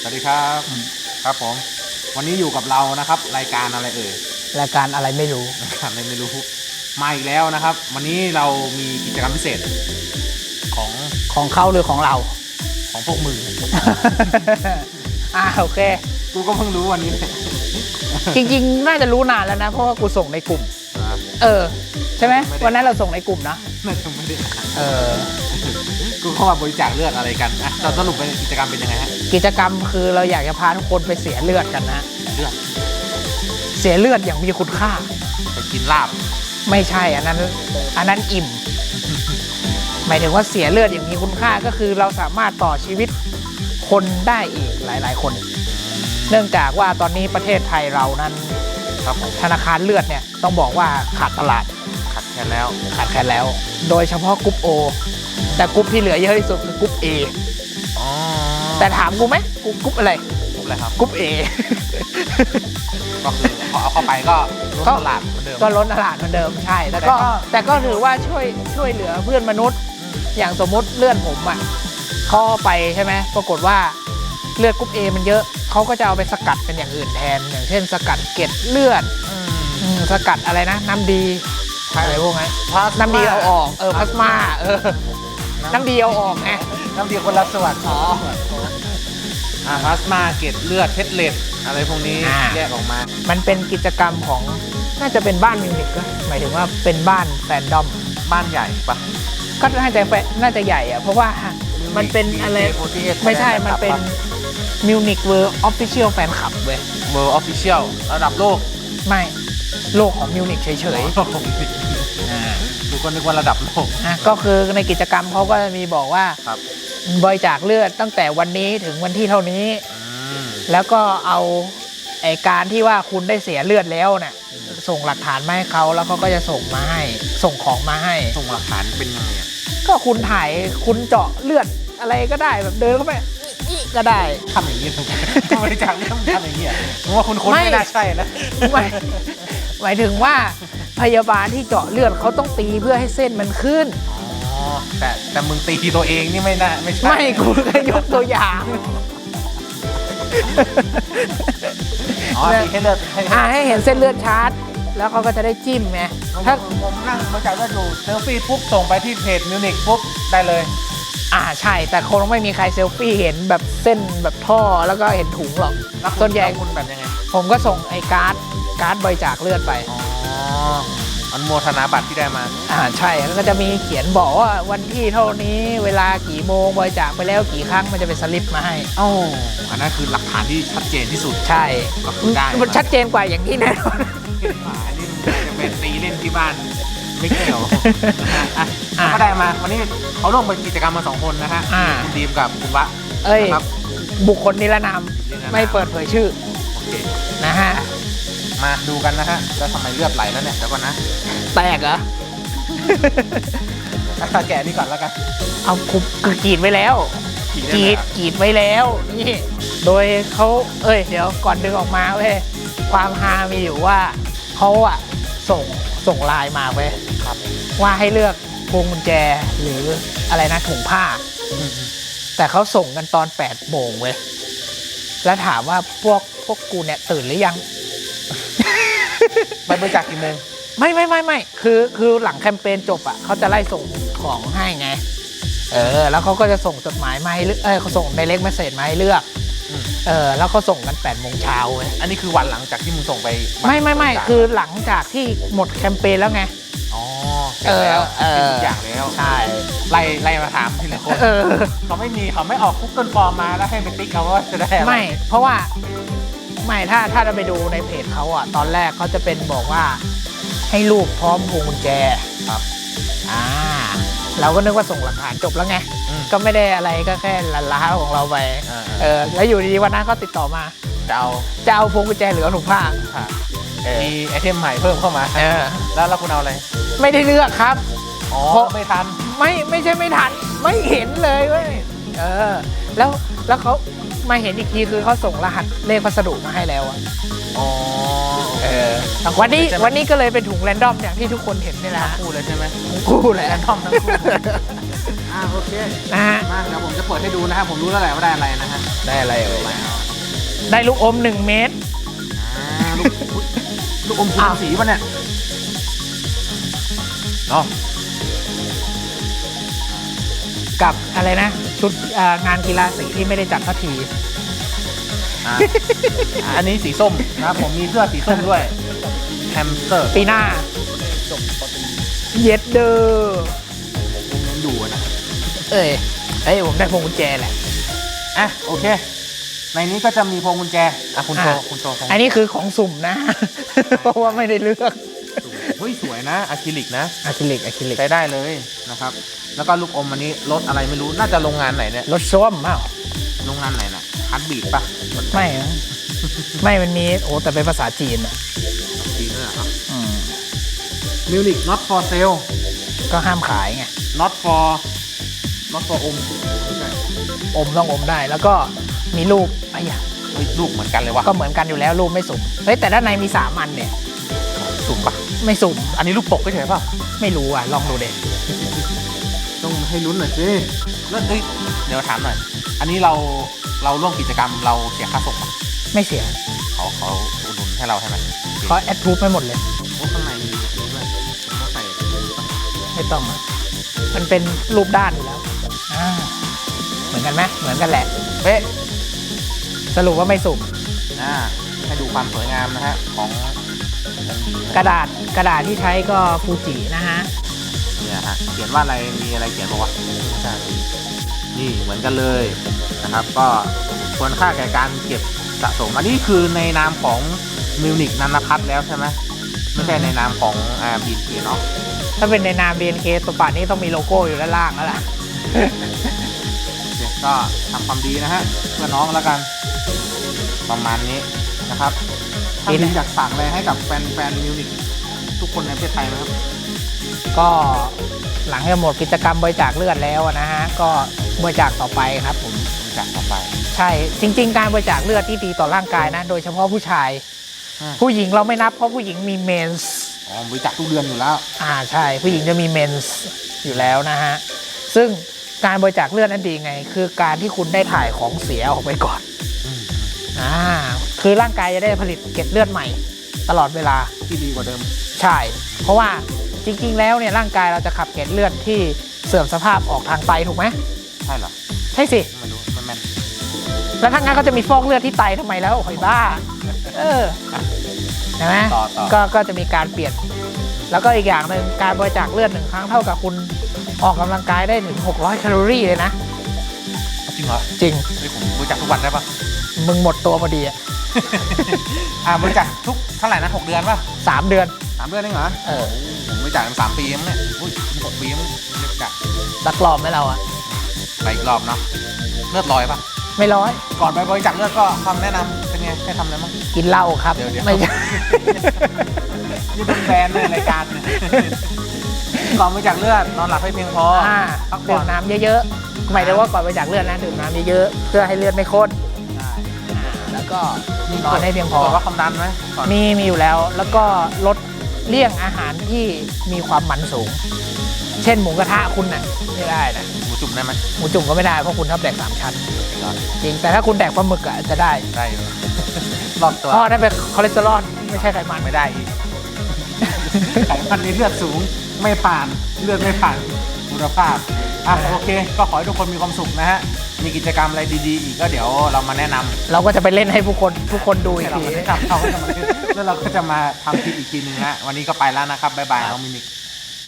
สวัสดีครับ ครับผม วันนี้อยู่กับเรานะครับ รายการอะไรเอ่ยรายการอะไรไม่รู้รายการอะไรไม่รู้มาอีกแล้วนะครับ วันนี้เรามีกิจกรรมพิเศษ ของของเขาหรือของเรา ของพวกมึงอ่าโอเค กูก็เพิ่งรู้วันนี้เลยจริงๆ น่าจะรู้นานแล้วนะ เพราะว่ากูส่งในกลุ่มนะครับเออ ใช่ไหมไม่ได้วันนั้นเราส่งในกลุ่มนะน่าจะไม่ได้อ่านเออ กูเข้ามาบริจาคเลือดอะไรกันอะตอนสรุปเป็นกิจกรรมเป็นยังไงฮะกิจกรรมคือเราอยากจะพาทุกคนไปเสียเลือดกันนะ เลือดเสียเลือดอย่างมีคุณค่า ไปกินลาบไม่ใช่อันนั้น อันนั้นอิ่ม หมายถึงว่าเสียเลือดอย่างมีคุณค่าก็คือเราสามารถต่อชีวิตคนได้อีกหลาย ๆ คน เนื่องจากว่าตอนนี้ประเทศไทยเรานั้น ครับผมธนาคารเลือดเนี่ยต้องบอกว่าขาดตลาดขัดแคล นแล้ว ขาดแคลนแล้ว โดยเฉพาะกรุ๊ปโอแต่กรุ๊ปที่เหลือเยอะที่สุดคือกรุ๊ป A อ๋อแต่ถามกูไหมกูกรุ๊ปอะไรปุ๊บเลยครับกรุ๊ป A ก็คือพอเอาเข้าไปก็ลดก็ตลาดเหมือนเดิมก็ล้นตลาดเหมือนเดิมใช่แต่ก็แต่ก็แต่ก็ถือว่าช่วยช่วยเหลือเพื่อนมนุษย์อืมอย่างสมมติเลือดผมอะเขาเอาไปใช่ไหมปรากฏว่าเลือดกรุ๊ป A มันเยอะเขาก็จะเอาไปสกัดเป็นอย่างอื่นแทน อย่างเช่น สกัดเกล็ดเลือดอือืมมสกัดอะไรนะ น้ำดี อะไรพวกนั้นพลาสน้ำดีเอาออก เออพลาสมาเออ น้ำดีเอาออกไง น้ำดีคนละส่วนอ๋อ อ่าพลาสมาเกล็ดเลือดเพชรเลดอะไรพวกนี้อ่า แยกออกมา มันเป็นกิจกรรมของน่าจะเป็นบ้านมิวนิกก็หมายถึงว่าเป็นบ้านแฟนดอม บ้านใหญ่ปะก็น่าจะแฟน่าจะใหญ่อะเพราะว่ามันเป็นอะไร ไม่ใช่ มันเป็นมิวนิกเวิร์ออฟฟิเชียลแฟนคลับเว้ยเวอร์ออฟฟิเชียลระดับโลกไม่ โลกของมิวนิกเฉยอ่าดู ก็นึกว่าระดับโลกๆนะก็คือในกิจกรรมเขาก็จะมีบอกว่าครับ บริจาคเลือดตั้งแต่วันนี้ถึงวันที่เท่านี้ อืม แล้วก็เอาไอการที่ว่าคุณได้เสียเลือดแล้วเนี่ยส่งหลักฐานมาให้เขาแล้วเขาก็จะส่งมาให้ ส่งของมาให้ ส่งหลักฐานเป็นยังไงอะก็คุณถ่ายคุณเจาะเลือดอะไรก็ได้แบบเดินเข้าไปอี้ก็ได้ ทำอย่างนี้ทำไมบริจาคเรื่องทำอย่างนี้อะผมว่าคุณคนไม่ ไม่น่าใช่นะ หมายหมายถึงว่า พยาบาลที่เจาะเลือดเขาต้องตีเพื่อให้เส้นมันขึ้น อ๋อแต่แต่มึงตีตัวเองนี่ไม่น่าไม่ใช่ไม่กูแค่ยกตัวอย่าง อ๋อตีให้เลือดให้อ่าให้เห็นเส้นเลือดชัด แล้วเขาก็จะได้จิ้มไงถ้าถ้าผมนั่งบริจาคเลือดอยู่เซลฟี่ปุ๊บส่งไปที่เพจมิวนิกปุ๊บได้เลย อ่าใช่ แต่คงไม่มีใครเซลฟี่เห็นแบบเส้นแบบท่อแล้วก็เห็นถุงหรอก แล้วคุณส่วนใหญ่ แล้วคุณแบบยังไงผมก็ส่งไอ้การ์ดการ์ดบริจาคเลือดไป อ๋อ อนุโมทนาบัตรที่ได้มาอ่าใช่แล้วก็จะมีเขียนบอกว่าวันที่เท่านี้เวลากี่โมงบริจาคไปแล้วกี่ครั้งมันจะเป็นสลิปมาให้โอ้อันนั้นคือหลักฐานที่ชัดเจนที่สุดใช่ก็คือได้มันชัดเจนกว่าอย่างที่แน่นอนอันนี้มันจะเป็นตีเล่นที่บ้านไม่เกี่ยวนะฮะอะอะก็ได้มาวันนี้เขาร่วมเป็นกิจกรรมมาสองคนนะฮะอ่าคุณดีมกับคุณวะเอ้ยนะครับบุคคลนิรนามนิรนามไม่เปิดเผยชื่อโอเคนะฮะ มาดูกันนะฮะแล้วทำไมเลือดไหลแล้วเนี่ยเดี๋ยวก่อนนะแตกเหรอ อะแกะนี่ก่อนแล้วกันเอากูกูกรีดไว้แล้วขี่กได้รีไหมดอะกรีดไว้แล้ว นี่ โดยเขาเอ้ย เดี๋ยวก่อนดึงออกมาเว้ยความฮามีอยู่ว่าเขาอะส่งส่งไลน์มาเว้ยครับว่าให้เลือกพวงกุญแจหรืออะไรนะถุงผ้าแต่เขาส่งกันตอน8ปดโมงเว้ยแล้วถามว่าพวกพวกกูเนี่ยตื่นหรือยัง ไปบริจาคกี่โมงไม่ไม่ไม่ไม่คือคือหลังแคมเปญจบอะเขาจะไล่ส่งของให้ไง เออ แล้วเขาก็จะส่งจดหมายมาให้เลือกเออเขาส่งในเล็กเมสเซจมาให้เลือกอืมเออ แล้วเขาส่งกัน8ปดโมงเช้าเว้ยอันนี้คือวันหลังจากที่มึงส่งไปไม่ไม่ไม่บริจาคือหลังจากที่หมดแคมเปญแล้วไง อ๋อเออแล้วเออ ทุกอย่างแล้ว ใช่ ไล่ไล่มาถามทีละคนเออ เขาไม่มีเขาไม่ออก Google Form มาแล้วให้ไปติ๊กเอาว่าจะได้อะไรไม่ เพราะว่า ไม่ถ้าถ้าเราไปดูในเพจเขาอะ ตอนแรกเขาจะเป็นบอกว่าให้รูปพร้อมพวงกุญแจครับอ่าเราก็นึกว่าส่งหลักฐานจบแล้วไง อืม ก็ไม่ได้อะไรก็แค่ลันล้าของเราไปอ่า เออแล้วอยู่ดีๆวันนั้นก็ติดต่อมาจะเอาจะเอาพวงกุญแจหรือเอาถุงผ้าค่ะเออมีไอเทมใหม่เพิ่มเข้ามา เออแล้วแล้วคุณเอาอะไร ไม่ได้เลือกครับ อ๋อ เพราะ ไม่ทัน ไม่ไม่ใช่ไม่ทันไม่เห็นเลยเว้ยเออ แล้วแล้วเขา มาเห็นอีกทีคือเขาส่งรหัสเลขพัสดุมาให้แล้วอะอ๋อเออทั้งวันนี้ใช่ไหมวันนี้ก็เลยเป็นถุงแรนดอมอย่างที่ทุกคนเห็นนี่แหละทั้งฮะคู่เลยใช่ไหมคู่แหละแรนดอมทั้งคู่อ่าโอเคนะฮะมาเดี๋ยวผมจะเปิดให้ดูนะครับผมรู้แล้วแหละว่าได้อะไรนะฮะได้อะไรเอ่ยแล้วได้ลูกอมหนึ่งเมตรอ่าลูกอุ๊ยลูกอมคุณอ้าวสีป่ะเนี่ย เนาะ กับอะไรนะ ชุดเอ่องานกีฬาสีที่ไม่ได้จัดสักทีอะอันนี้สีส้มนะครับผมมีเสื้อสีส้มด้วยแฮมสเตอร์ปีหน้า เย็ดเดอร์ยังอยู่อะนะเอ้ยเอ้ยผมได้พวงกุญแจแหละ อะโอเค ในนี้ก็จะมีพวงกุญแจอะคุณโชว์อะ คุณโชว์พวงอันนี้คือของสุ่มนะ เพราะว่าไม่ได้เลือก เฮ้ยสวยนะอะคริลิกนะอะคริลิกอะคริลิกใช้ได้เลยนะครับ แล้วก็ลูกอมอันนี้รถอะไรไม่รู้น่าจะโรงงานไหนเนี่ยรถส้วมเปล่าโรงงานไหนน่ะฮัตบีดปะไม่นะไม่มันมีโอ้แต่เป็นภาษาจีนอะจีนด้วยเหรอครับอืมมิวนิก not for sale ก็ห้ามขายไง not for not for อมไม่ใช่อมต้องอมได้แล้วก็มีรูปไอ้ยะเฮ้ยลูกเหมือนกันเลยวะก็เหมือนกันอยู่แล้วรูปไม่สุ่มเฮ้ยแต่ด้านในมีสามอันเนี่ย สุ่มปะ ไม่สุ่มอันนี้ลูกปกไม่ใช่ปะไม่รู้อะลองดูเด็ต้องให้ลุ้นหน่อยสิแล้วเอ้ยเดี๋ยวถามหน่อย อันนี้เราเราร่วมกิจกรรมเราเสียค่าส่งปะไม่เสียเขาเขาอุดหนุนให้เราใช่ไหมเขาแอดพูฟไม่หมดเลยโอ้ข้างในมีอันนี้ด้วยต้องใส่ไม่ต้องอะมันเป็นรูปด้านอยู่แล้วอ่าเหมือนกันไหมเหมือนกันแหละเป๊ะสรุปว่าไม่สุ่มอ่าให้ดูความสวยงามนะฮะของของหญิงนะ กระดาษกระดาษที่ใช้ก็ฟูจินะฮะเนี่ยฮะเขียนว่าอะไรมีอะไรเขียนบอกว่าใช่นี่เหมือนกันเลยนะครับ ก็ควรค่าแก่การเก็บสะสม อันนี้คือในนามของมิวนิกนันพัฒน์แล้วใช่ไหมไม่ใช่ในนามของอ่าบีทีเนาะถ้าเป็นในนาม BNK ตัวป่านนี้ต้องมีโลโก้อยู่ด้านล่างแล้วล่ะโอเคก็ทำความดีนะฮะเพื่อน้องแล้วกัน ประมาณนี้ นะครับถ้าดีนะมีอยากสั่งอะไรให้กับแฟนแฟนมิวนิกทุกคนในประเทศไทยไหมครับ ก็หลังจากหมดกิจกรรมบริจาคเลือดแล้วนะฮะก็บริจาคต่อไปครับผมรู้จักต่อไป ใช่จริง ๆ การบริจาคเลือดที่ดีต่อร่างกายนะ โดยเฉพาะผู้ชาย อ่า ผู้หญิงเราไม่นับเพราะผู้หญิงมีเมนส์ อ๋อบริจาคทุกเดือนอยู่แล้ว อ่าใช่ผู้หญิงจะมีเมนส์อยู่แล้วนะฮะ ซึ่งการบริจาคเลือดนั้นดีไง คือการที่คุณได้ถ่ายของเสียออกไปก่อนอืมอ่า คือร่างกายจะได้ผลิตเกล็ดเลือดใหม่ ตลอดเวลาที่ดีกว่าเดิม ใช่ เพราะว่าจริง ๆ แล้วเนี่ยร่างกายเราจะขับเกล็ดเลือดที่เสื่อมสภาพออกทางไตถูกไหมใช่เหรอใช่สิไม่รู้ไม่แม่นแล้วถ้างั้นเขาจะมีฟอกเลือดที่ไตทำไมแล้วหอยบ้า เออใช่ไหมต่อต่อ ก็ก็จะมีการเปลี่ยน แล้วก็อีกอย่างหนึ่งการบริจาคเลือดหนึ่งครั้งเท่ากับคุณออกกำลังกายได้ถึง600แคลอรี่เลยนะ จริงเหรอจริง เฮ้ยผมบริจาคทุกวันได้ปะมึงหมดตัวพอดีอะ อ่าบริจาคทุกเท่าไหร่นะหกเดือนปะสามเดือน สามเดือนเองเหรอเออ ผมบริจาคมาสามปีมั้งเนี่ยอุ้ยหกปีมั้งบริจาคตักรอบไหมเราอะไปอีกรอบเนาะเลือดลอยปะไม่ร้อย ก่อนไปบริจาคเลือดก็คำแนะนำเป็นไงให้ทำอะไรบ้าง กินเหล้าครับ เดี๋ยวเดี๋ยว ไม่ใช่นี่เป็นแบรนด์ในรายการเนี่ยก่อนบริจาคเลือดนอนหลับให้เพียงพอ อ่าพักผ่ดื่อมนน้ำเยอะๆหมายถึงว่าก่อนบริจาคเลือดนะดื่มน้ำเยอะๆเพื่อให้เลือดไม่ข้นได้แล้ว ก็นอนให้เพียงพอตรวจว่าความดันไหมก่อนมีมีอยู่แล้ว แล้วก็ลดเลี่ยงอาหารที่มีความมันสูง เช่นหมูกระทะคุณน่ะไม่ได้นะหมูจุ่มได้ไหมหมูจุ่มก็ไม่ได้เพราะคุณชอบแดกสามชั้นยอดจริงแต่ถ้าคุณแดกปลาหมึกอะจะได้ได้อยู่รอบตัวเพราะนั่นเป็นคอเลสเตอรอลไม่ใช่ไขมันไม่ได้อีกไขมันในเลือดสูงไม่ผ่านเลือดไม่ผ่านคุณภาพ อะโอเค ก็ขอให้ทุกคนมีความสุขนะฮะ มีกิจกรรมอะไรดีๆ อีกก็เดี๋ยวเรามาแนะนำเราก็จะไปเล่นให้ผู้คนทุกคนดูอีให้กเราทีมาแนะนำเขาก็จะมาเล่นแล้วเราก็จะมาทำคลิปอีกทีหนึงฮะ วันนี้ก็ไปแล้วนะครับบ๊ายบายน้องมินิก